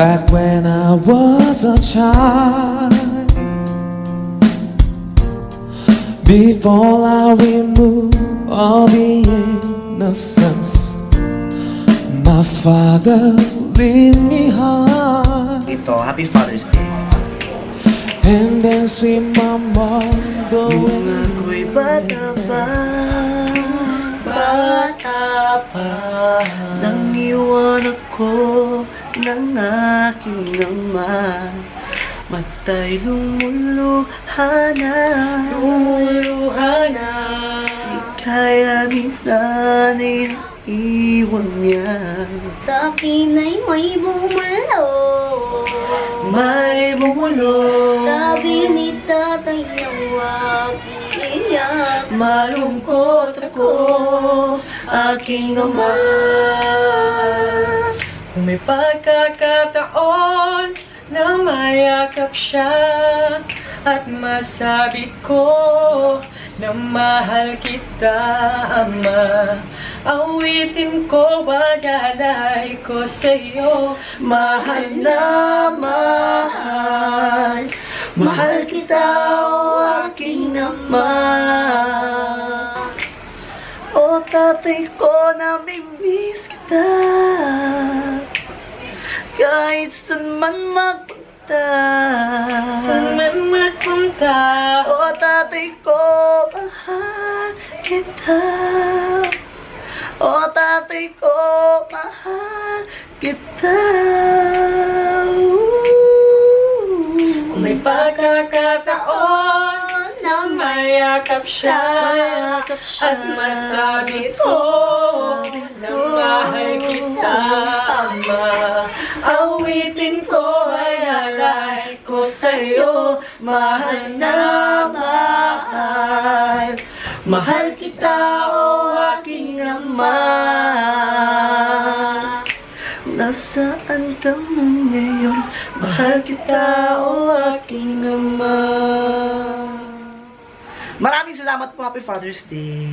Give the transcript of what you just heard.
Back when I was a child. Before I remove all the innocence My father leave me high Ito, Happy Father's Day. And then sweet mama Nung ako'y bata pa, bata pa, nang iwan ako ng aking ama. Matay lumuluha na, lumuluha na. Di kaya ni nanay na iwan niya. Sa akin ay may bumulo May bumulong. Sabi ni tatay na huwag iiyak Malungkot ako, aking ama mayakap siya At masabi ko na mahal kita, ama. Awitin ko, balalay ko sa'yo. Mahal na mahal. Mahal kita, o aking ama. O tatay ko, namimiss kita. Kahit saan man magpunta Saan man magpunta O tatay ko, mahal kita. O tatay ko, mahal kita. Kung may pagkakataon na mayakap siya. At masabi ko Mahal na mahal Mahal kita o aking ama Nasaan ka man ngayon? Mahal kita o aking ama Maraming salamat po. Happy Father's Day.